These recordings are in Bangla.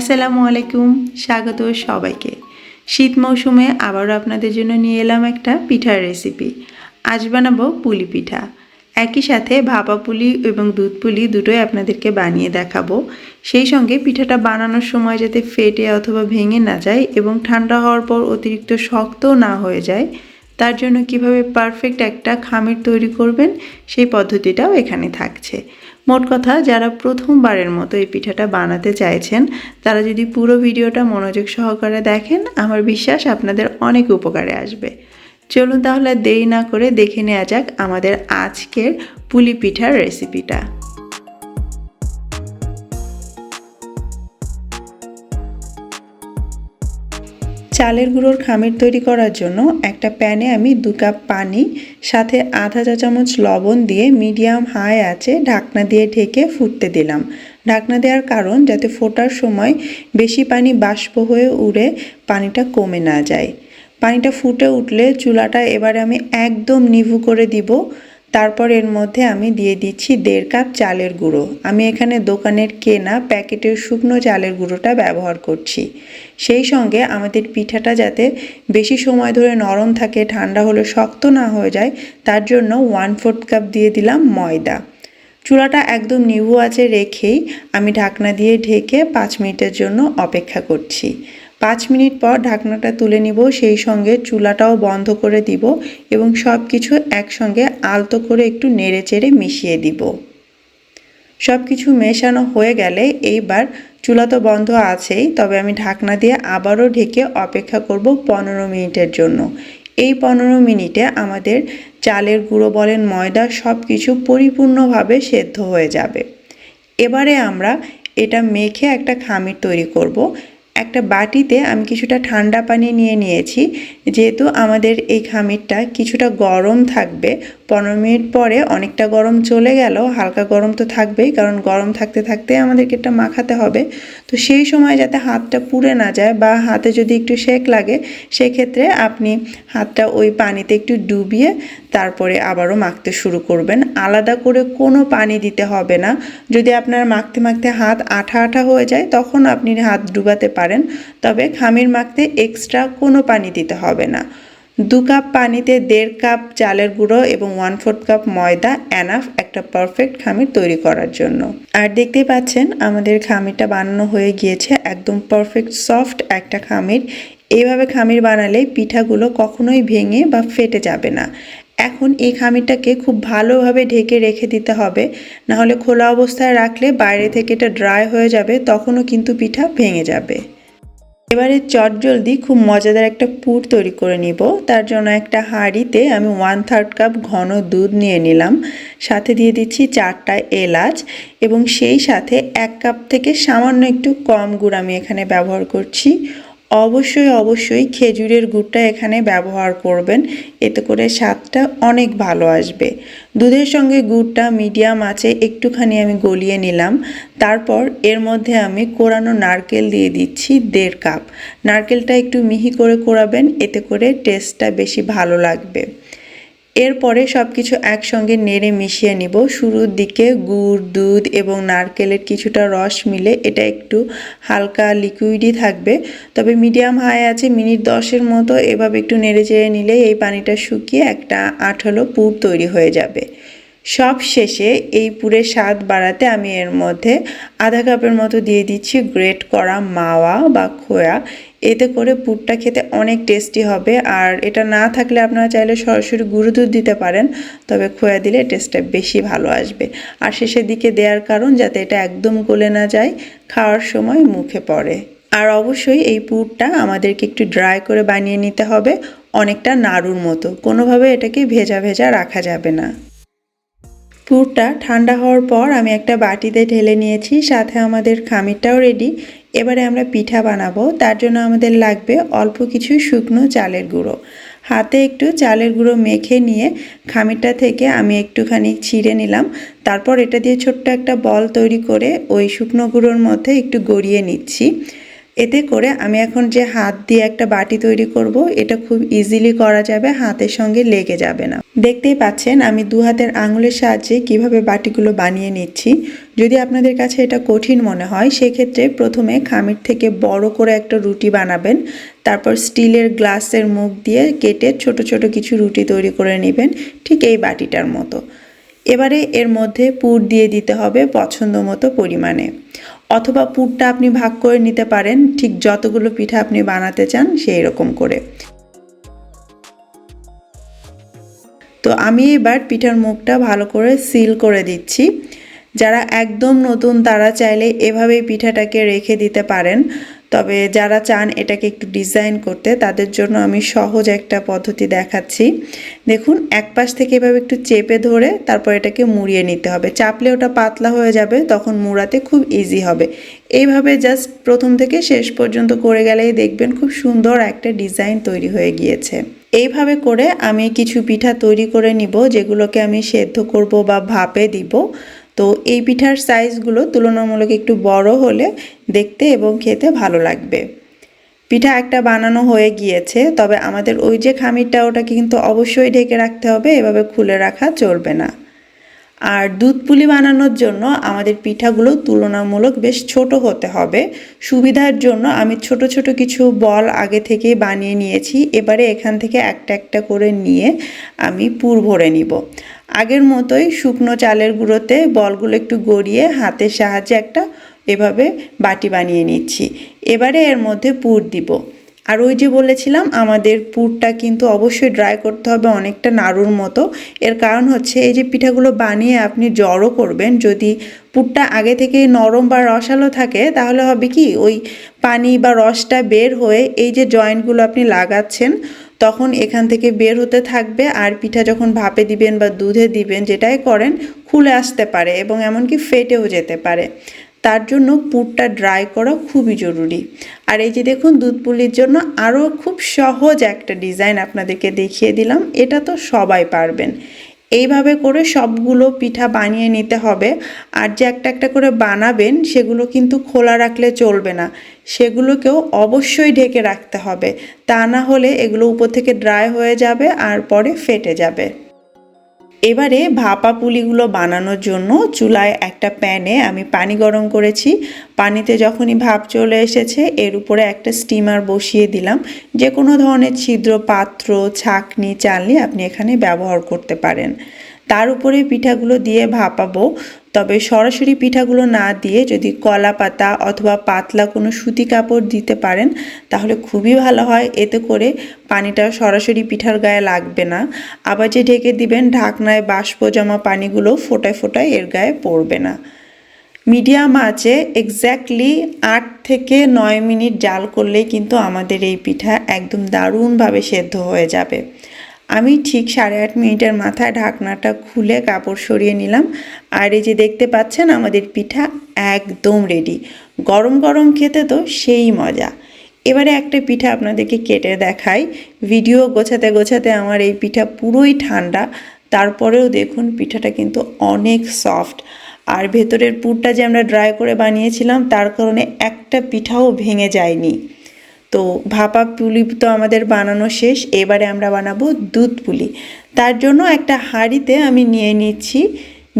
আসসালামু আলাইকুম, স্বাগত সবাইকে। শীত মৌসুমে আবারও আপনাদের জন্য নিয়ে এলাম একটা পিঠার রেসিপি। আজ বানাবো পুলি পিঠা। একই সাথে ভাপা পুলি এবং দুধ পুলি দুটোই আপনাদেরকে বানিয়ে দেখাবো। সেই সঙ্গে পিঠাটা বানানোর সময় যাতে ফেটে অথবা ভেঙে না যায় এবং ঠান্ডা হওয়ার পর অতিরিক্ত শক্তও না হয়ে যায়, তার জন্য কীভাবে পারফেক্ট একটা খামির তৈরি করবেন সেই পদ্ধতিটাও এখানে থাকছে। মোট কথা, যারা প্রথমবারের মতো এই পিঠাটা বানাতে চাইছেন, তারা যদি পুরো ভিডিওটা মনোযোগ সহকারে দেখেন, আমার বিশ্বাস আপনাদের অনেক উপকারে আসবে। চলুন তাহলে দেরি না করে দেখে নেওয়া যাক আমাদের আজকের পুলি পিঠার রেসিপিটা চালের গুঁড়োর খামির তৈরি করার জন্য একটা প্যানে আমি দু কাপ পানি, সাথে আধা চা চামচ লবণ দিয়ে মিডিয়াম হাই আছে ঢাকনা দিয়ে ঢেকে ফুটতে দিলাম। ঢাকনা দেওয়ার কারণ যাতে ফোটার সময় বেশি পানি বাষ্প হয়ে উড়ে পানিটা কমে না যায়। পানিটা ফুটে উঠলে চুলাটা এবারে আমি একদম নিভু করে দিব। তারপর এর মধ্যে আমি দিয়ে দিচ্ছি দেড় কাপ চালের গুঁড়ো। আমি এখানে দোকানের কেনা প্যাকেটের শুকনো চালের গুঁড়োটা ব্যবহার করছি। সেই সঙ্গে আমাদের পিঠাটা যাতে বেশি সময় ধরে নরম থাকে, ঠান্ডা হলে শক্ত না হয়ে যায়, তার জন্য ওয়ান ফোর্থ কাপ দিয়ে দিলাম ময়দা। চুলাটা একদম নিভু আছে রেখেই আমি ঢাকনা দিয়ে ঢেকে পাঁচ মিনিটের জন্য অপেক্ষা করছি। পাঁচ মিনিট পর ঢাকনাটা তুলে নিব, সেই সঙ্গে চুলাটাও বন্ধ করে দিব এবং সব কিছু একসঙ্গে আলতো করে একটু নেড়ে চেড়ে মিশিয়ে দিব। সব কিছু মেশানো হয়ে গেলে এইবার চুলা তো বন্ধ আছেই, তবে আমি ঢাকনা দিয়ে আবারও ঢেকে অপেক্ষা করব পনেরো মিনিটের জন্য। এই পনেরো মিনিটে আমাদের চালের গুঁড়ো বলেন ময়দা সব কিছু পরিপূর্ণভাবে সেদ্ধ হয়ে যাবে। এবারে আমরা এটা মেখে একটা খামির তৈরি করব। একটা বাটিতে আমি কিছুটা ঠান্ডা পানি নিয়ে নিয়েছি। যেহেতু আমাদের এই খামিরটা কিছুটা গরম থাকবে, পনেরো মিনিট পরে অনেকটা গরম চলে গেল হালকা গরম তো থাকবেই, কারণ গরম থাকতে থাকতে আমাদেরকে এটা মাখাতে হবে। তো সেই সময় যাতে হাতটা পুড়ে না যায় বা হাতে যদি একটু সেক লাগে, সেক্ষেত্রে আপনি হাতটা ওই পানিতে একটু ডুবিয়ে তারপরে আবারও মাখতে শুরু করবেন। আলাদা করে কোনো পানি দিতে হবে না। যদি আপনার মাখতে মাখতে হাত আঠা আঠা হয়ে যায়, তখন আপনি হাত ডুবাতে পারেন। তবে খামির মাখতে এক্সট্রা কোনো পানি দিতে হবে না। দু কাপ পানিতে দেড় কাপ চালের গুঁড়ো এবং ওয়ান ফোর্থ কাপ ময়দা অ্যানাফ একটা পারফেক্ট খামির তৈরি করার জন্য। আর দেখতেই পাচ্ছেন, আমাদের খামিরটা বানানো হয়ে গিয়েছে একদম পারফেক্ট সফট একটা খামির। এইভাবে খামির বানালে পিঠাগুলো কখনোই ভেঙে বা ফেটে যাবে না। এখন এই খামিরটাকে খুব ভালোভাবে ঢেকে রেখে দিতে হবে, নাহলে খোলা অবস্থায় রাখলে বাইরে থেকে এটা ড্রাই হয়ে যাবে, তখনও কিন্তু পিঠা ভেঙে যাবে। এবারে চট জলদি খুব মজাদার একটা পুর তৈরি করে নিব। তার জন্য একটা হাঁড়িতে আমি ওয়ান থার্ড কাপ ঘন দুধ নিয়ে নিলাম। সাথে দিয়ে দিচ্ছি চারটা এলাচ এবং সেই সাথে এক কাপ থেকে সামান্য একটু কম গুড় আমি এখানে ব্যবহার করছি। অবশ্যই অবশ্যই খেজুরের গুড়টা এখানে ব্যবহার করবেন। এতে করে স্বাদটা অনেক ভালো আসবে। দুধের সঙ্গে গুড়টা মিডিয়াম আছে একটুখানি আমি গলিয়ে নিলাম। তারপর এর মধ্যে আমি কোরানো নারকেল দিয়ে দিচ্ছি দেড় কাপ। নারকেলটা একটু মিহি করে কোরাবেন, এতে করে টেস্টটা বেশি ভালো লাগবে। এরপরে সব কিছু একসঙ্গে নেড়ে মিশিয়ে নিব। শুরুর দিকে গুড়, দুধ এবং নারকেলের কিছুটা রস মিলে এটা একটু হালকা লিকুইডই থাকবে। তবে মিডিয়াম হাই আছে, মিনিট দশের মতো এভাবে একটু নেড়ে চেড়ে নিলে এই পানিটা শুকিয়ে একটা আঠালো পুর তৈরি হয়ে যাবে। সব শেষে এই পুরের স্বাদ বাড়াতে আমি এর মধ্যে আধা কাপের মতো দিয়ে দিচ্ছি গ্রেট করা মাওয়া বা খোয়া। এতে করে পুরটা খেতে অনেক টেস্টি হবে। আর এটা না থাকলে আপনারা চাইলে সরাসরি গুঁড়ো দুধ দিতে পারেন, তবে খোয়া দিলে টেস্টটা বেশি ভালো আসবে। আর শেষের দিকে দেওয়ার কারণ যাতে এটা একদম গলে না যায়, খাওয়ার সময় মুখে পড়ে। আর অবশ্যই এই পুরটা আমাদেরকে একটু ড্রাই করে বানিয়ে নিতে হবে, অনেকটা নাড়ুর মতো। কোনোভাবে এটাকে ভেজা ভেজা রাখা যাবে না। পুরটা ঠান্ডা হওয়ার পর আমি একটা বাটিতে ঢেলে নিয়েছি, সাথে আমাদের খামিরটাও রেডি এবারে আমরা পিঠা বানাবো। তার জন্য আমাদের লাগবে অল্প কিছু শুকনো চালের গুঁড়ো। হাতে একটু চালের গুঁড়ো মেখে নিয়ে খামিরটা থেকে আমি একটুখানি ছিঁড়ে নিলাম। তারপর এটা দিয়ে ছোট্ট একটা বল তৈরি করে ওই শুকনো গুঁড়োর মধ্যে একটু গড়িয়ে নিচ্ছি। এতে করে আমি এখন যে হাত দিয়ে একটা বাটি তৈরি করব, এটা খুব ইজিলি করা যাবে, হাতের সঙ্গে লেগে যাবে না। দেখতেই পাচ্ছেন, আমি দু হাতের আঙুলের সাহায্যে কীভাবে বাটিগুলো বানিয়ে নিচ্ছি। যদি আপনাদের কাছে এটা কঠিন মনে হয়, সেক্ষেত্রে প্রথমে খামির থেকে বড় করে একটা রুটি বানাবেন। তারপর স্টিলের গ্লাসের মুখ দিয়ে কেটে ছোট ছোট কিছু রুটি তৈরি করে নেবেন, ঠিক এই বাটিটার মতো। এবারে এর মধ্যে পুর দিয়ে দিতে হবে পছন্দ মতো পরিমাণে। অথবা পুরটা আপনি ভাগ করে নিতে পারেন, ঠিক যতগুলো পিঠা আপনি বানাতে চান সেই রকম করে। তো আমি এবার পিঠার মুখটা ভালো করে সিল করে দিচ্ছি। যারা একদম নতুন তারা চাইলে এভাবেই পিঠাটাকে রেখে দিতে পারেন। তবে যারা চান এটাকে একটু ডিজাইন করতে, তাদের জন্য আমি সহজ একটা পদ্ধতি দেখাচ্ছি। দেখুন, এক পাশ থেকে এভাবে একটু চেপে ধরে তারপর এটাকে মুড়িয়ে নিতে হবে। চাপলে ওটা পাতলা হয়ে যাবে, তখন মুড়াতে খুব ইজি হবে। এইভাবে জাস্ট প্রথম থেকে শেষ পর্যন্ত করে গেলেই দেখবেন খুব সুন্দর একটা ডিজাইন তৈরি হয়ে গিয়েছে। এইভাবে করে আমি কিছু পিঠা তৈরি করে নিব, যেগুলোকে আমি সেদ্ধ করব বা ভাপে দিব। তো এই পিঠার সাইজগুলো তুলনামূলক একটু বড় হলে দেখতে এবং খেতে ভালো লাগবে। পিঠা একটা বানানো হয়ে গিয়েছে, তবে আমাদের ওই যে খামিরটা ওটাকে কিন্তু অবশ্যই ঢেকে রাখতে হবে, এভাবে খুলে রাখা চলবে না। আর দুধ পুলি বানানোর জন্য আমাদের পিঠাগুলো তুলনামূলক বেশ ছোট হতে হবে। সুবিধার জন্য আমি ছোট ছোট কিছু বল আগে থেকেই বানিয়ে নিয়েছি। এবারে এখান থেকে একটা একটা করে নিয়ে আমি পুর ভরে নিব। আগের মতোই শুকনো চালের গুঁড়োতে বলগুলো একটু গড়িয়ে হাতের সাহায্যে একটা এভাবে বাটি বানিয়ে নিচ্ছি। এবারে এর মধ্যে পুর দিব। আর ওই যে বলেছিলাম, আমাদের পুরটা কিন্তু অবশ্যই ড্রাই করতে হবে অনেকটা নাড়ুর মতো। এর কারণ হচ্ছে এই যে পিঠাগুলো বানিয়ে আপনি জড়ো করবেন, যদি পুরটা আগে থেকেই নরম বা রসালো থাকে, তাহলে হবে কি, ওই পানি বা রসটা বের হয়ে এই যে জয়েন্টগুলো আপনি লাগাচ্ছেন, তখন এখান থেকে বের হতে থাকবে। আর পিঠা যখন ভাপে দিবেন বা দুধে দিবেন, যেটাই করেন, খুলে আসতে পারে এবং এমনকি ফেটেও যেতে পারে। তার জন্য পুরটা ড্রাই করা খুবই জরুরি। আর এই যে দেখুন, দুধ পুলির জন্য আরও খুব সহজ একটা ডিজাইন আপনাদেরকে দেখিয়ে দিলাম, এটা তো সবাই পারবেন। এইভাবে করে সবগুলো পিঠা বানিয়ে নিতে হবে, আর যে একটা একটা করে বানাবেন, সেগুলো কিন্তু খোলা রাখলে চলবে না। সেগুলোকেও অবশ্যই ঢেকে রাখতে হবে, তা না হলে এগুলো উপর থেকে ড্রাই হয়ে যাবে আর পরে ফেটে যাবে। এবারে ভাপা পুলিগুলো বানানোর জন্য চুলায় একটা প্যানে আমি পানি গরম করেছি। পানিতে যখনই ভাপ চলে এসেছে, এর উপরে একটা স্টিমার বসিয়ে দিলাম। যে কোনো ধরনের ছিদ্র, পাত্র, ছাকনি, চালনি আপনি এখানে ব্যবহার করতে পারেন। তার উপরে পিঠাগুলো দিয়ে ভাপাবো। তবে সরাসরি পিঠাগুলো না দিয়ে যদি কলা পাতা অথবা পাতলা কোনো সুতি কাপড় দিতে পারেন, তাহলে খুবই ভালো হয়। এতে করে পানিটা সরাসরি পিঠার গায়ে লাগবে না। আবার যে ঢেকে দিবেন ঢাকনায় বাষ্প জমা পানিগুলো ফোটায় ফোটায় এর গায়ে পড়বে না। মিডিয়াম আছে এক্স্যাক্টলি আট থেকে নয় মিনিট জাল করলেই কিন্তু আমাদের এই পিঠা একদম দারুণভাবে সেদ্ধ হয়ে যাবে। আমি ঠিক সাড়ে আট মিনিটের মাথায় ঢাকনাটা খুলে কাপড় সরিয়ে নিলাম। আর এই যে দেখতে পাচ্ছেন আমাদের পিঠা একদম রেডি গরম গরম খেতে তো সেই মজা। এবারে একটা পিঠা আপনাদেরকে কেটে দেখাই। ভিডিও গোছাতে গোছাতে আমার এই পিঠা পুরোই ঠান্ডা। তারপরেও দেখুন পিঠাটা কিন্তু অনেক সফট আর ভেতরের পুরটা যে আমরা ড্রাই করে বানিয়েছিলাম, তার কারণে একটা পিঠাও ভেঙে যায়নি। তো ভাপা পুলি তো আমাদের বানানো শেষ, এবারে আমরা বানাবো দুধ পুলি। তার জন্য একটা হাঁড়িতে আমি নিয়ে নিচ্ছি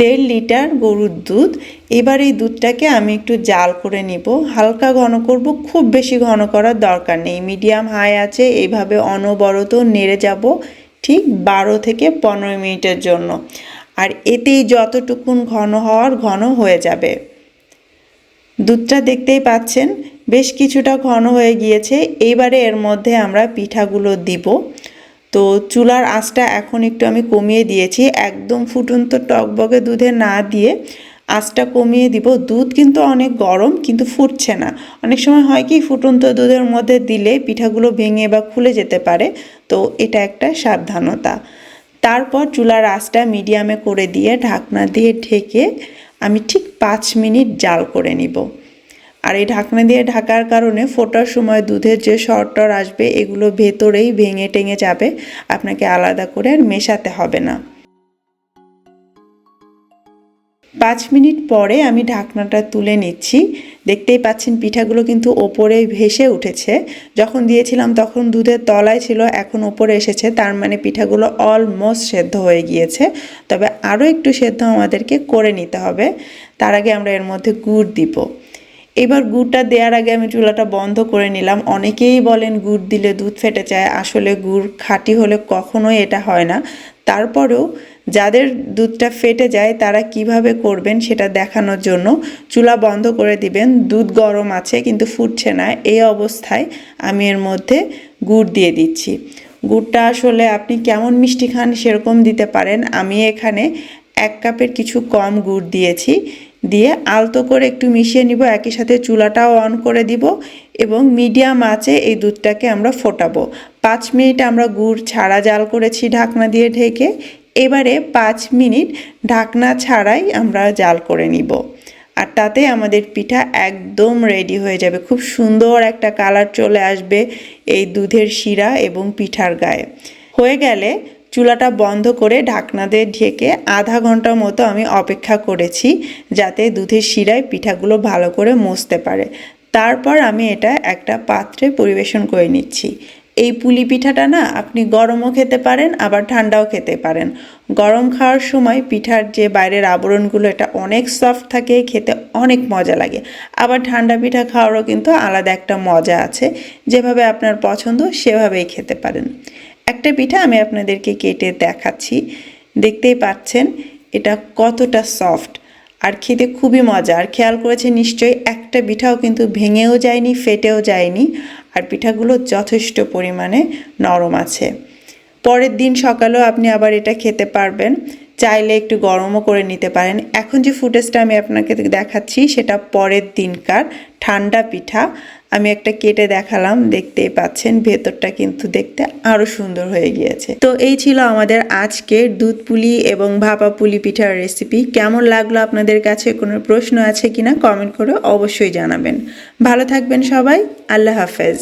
দেড় লিটার গরুর দুধ। এবার এই দুধটাকে আমি একটু জাল করে নিব। হালকা ঘন করব, খুব বেশি ঘন করার দরকার নেই। মিডিয়াম হাই আছে এইভাবে অনবরত নেড়ে যাব ঠিক বারো থেকে পনেরো মিনিটের জন্য। আর এতেই যতটুকুন ঘন হওয়ার ঘন হয়ে যাবে। দুধটা দেখতেই পাচ্ছেন বেশ কিছুটা ঘন হয়ে গিয়েছে। এইবারে এর মধ্যে আমরা পিঠাগুলো দিব। তো চুলার আঁচটা এখন একটু আমি কমিয়ে দিয়েছি। একদম ফুটন্ত টকবগে দুধে না দিয়ে আঁচটা কমিয়ে দিব। দুধ কিন্তু অনেক গরম, কিন্তু ফুটছে না। অনেক সময় হয় কি, ফুটন্ত দুধের মধ্যে দিলে পিঠাগুলো ভেঙে বা খুলে যেতে পারে। তো এটা একটা সাবধানতা। তারপর চুলার আঁচটা মিডিয়ামে করে দিয়ে ঢাকনা দিয়ে ঢেকে আমি ঠিক পাঁচ মিনিট জাল করে নিব। আর এই ঢাকনা দিয়ে ঢাকার কারণে ফোটার সময় দুধের যে শর্টর আসবে, এগুলো ভেতরেই ভেঙে টেঙে যাবে। আপনাকে আলাদা করে আর মেশাতে হবে না। পাঁচ মিনিট পরে আমি ঢাকনাটা তুলে নিচ্ছি। দেখতেই পাচ্ছেন পিঠাগুলো কিন্তু ওপরে ভেসে উঠেছে। যখন দিয়েছিলাম তখন দুধের তলায় ছিল, এখন ওপরে এসেছে। তার মানে পিঠাগুলো অলমোস্ট সেদ্ধ হয়ে গিয়েছে। তবে আরও একটু সেদ্ধ আমাদেরকে করে নিতে হবে। তার আগে আমরা এর মধ্যে গুড় দিব। এবার গুড়টা দেওয়ার আগে আমি চুলাটা বন্ধ করে নিলাম। অনেকেই বলেন গুড় দিলে দুধ ফেটে যায়। আসলে গুড় খাঁটি হলে কখনোই এটা হয় না। তারপরেও যাদের দুধটা ফেটে যায়, তারা কীভাবে করবেন সেটা দেখানোর জন্য চুলা বন্ধ করে দিবেন। দুধ গরম আছে, কিন্তু ফুটছে না। এই অবস্থায় আমি এর মধ্যে গুড় দিয়ে দিচ্ছি। গুড়টা আসলে আপনি কেমন মিষ্টি খান সেরকম দিতে পারেন। আমি এখানে এক কাপের কিছু কম গুড় দিয়েছি। দিয়ে আলতো করে একটু মিশিয়ে নিব, একই সাথে চুলাটাও অন করে দিব এবং মিডিয়াম আঁচে এই দুধটাকে আমরা ফোটাবো। পাঁচ মিনিট আমরা গুড় ছাড়া জাল করেছি ঢাকনা দিয়ে ঢেকে, এবারে পাঁচ মিনিট ঢাকনা ছাড়াই আমরা জাল করে নিব। আর তাতে আমাদের পিঠা একদম রেডি হয়ে যাবে, খুব সুন্দর একটা কালার চলে আসবে এই দুধের শিরা এবং পিঠার গায়ে। হয়ে গেলে চুলাটা বন্ধ করে ঢাকনা দিয়ে ঢেকে আধা ঘণ্টার মতো আমি অপেক্ষা করেছি যাতে দুধের শিরায় পিঠাগুলো ভালো করে মুছতে পারে। তারপর আমি এটা একটা পাত্রে পরিবেশন করে নিচ্ছি। এই পুলি পিঠাটা না আপনি গরমও খেতে পারেন, আবার ঠান্ডাও খেতে পারেন। গরম খাওয়ার সময় পিঠার যে বাইরের আবরণগুলো, এটা অনেক সফট থাকে, খেতে অনেক মজা লাগে। আবার ঠান্ডা পিঠা খাওয়ারও কিন্তু আলাদা একটা মজা আছে। যেভাবে আপনার পছন্দ, সেভাবেই খেতে পারেন। একটা পিঠা আমি আপনাদেরকে কেটে দেখাচ্ছি। দেখতেই পাচ্ছেন, এটা কতটা সফট আর খেতে খুবই মজা। আর খেয়াল করেছে নিশ্চয়ই, একটা পিঠাও কিন্তু ভেঙেও যায়নি, ফেটেও যায়নি আর পিঠাগুলো যথেষ্ট পরিমাণে নরম আছে। পরের দিন সকালেও আপনি আবার এটা খেতে পারবেন। চাইলে একটু গরমও করে নিতে পারেন। এখন যে ফুটেজটা আমি আপনাকে দেখাচ্ছি, সেটা পরের দিনকার ঠান্ডা পিঠা। আমি একটা কেটে দেখালাম, দেখতেই পাচ্ছেন, ভেতরটা কিন্তু দেখতে আরও সুন্দর হয়ে গিয়েছে। তো এই ছিল আমাদের আজকে দুধ পুলি এবং ভাপা পুলি পিঠার রেসিপি কেমন লাগল আপনাদের কাছে? কোনো প্রশ্ন আছে কিনা? কমেন্ট করে অবশ্যই জানাবেন। ভালো থাকবেন সবাই, আল্লাহ হাফেজ।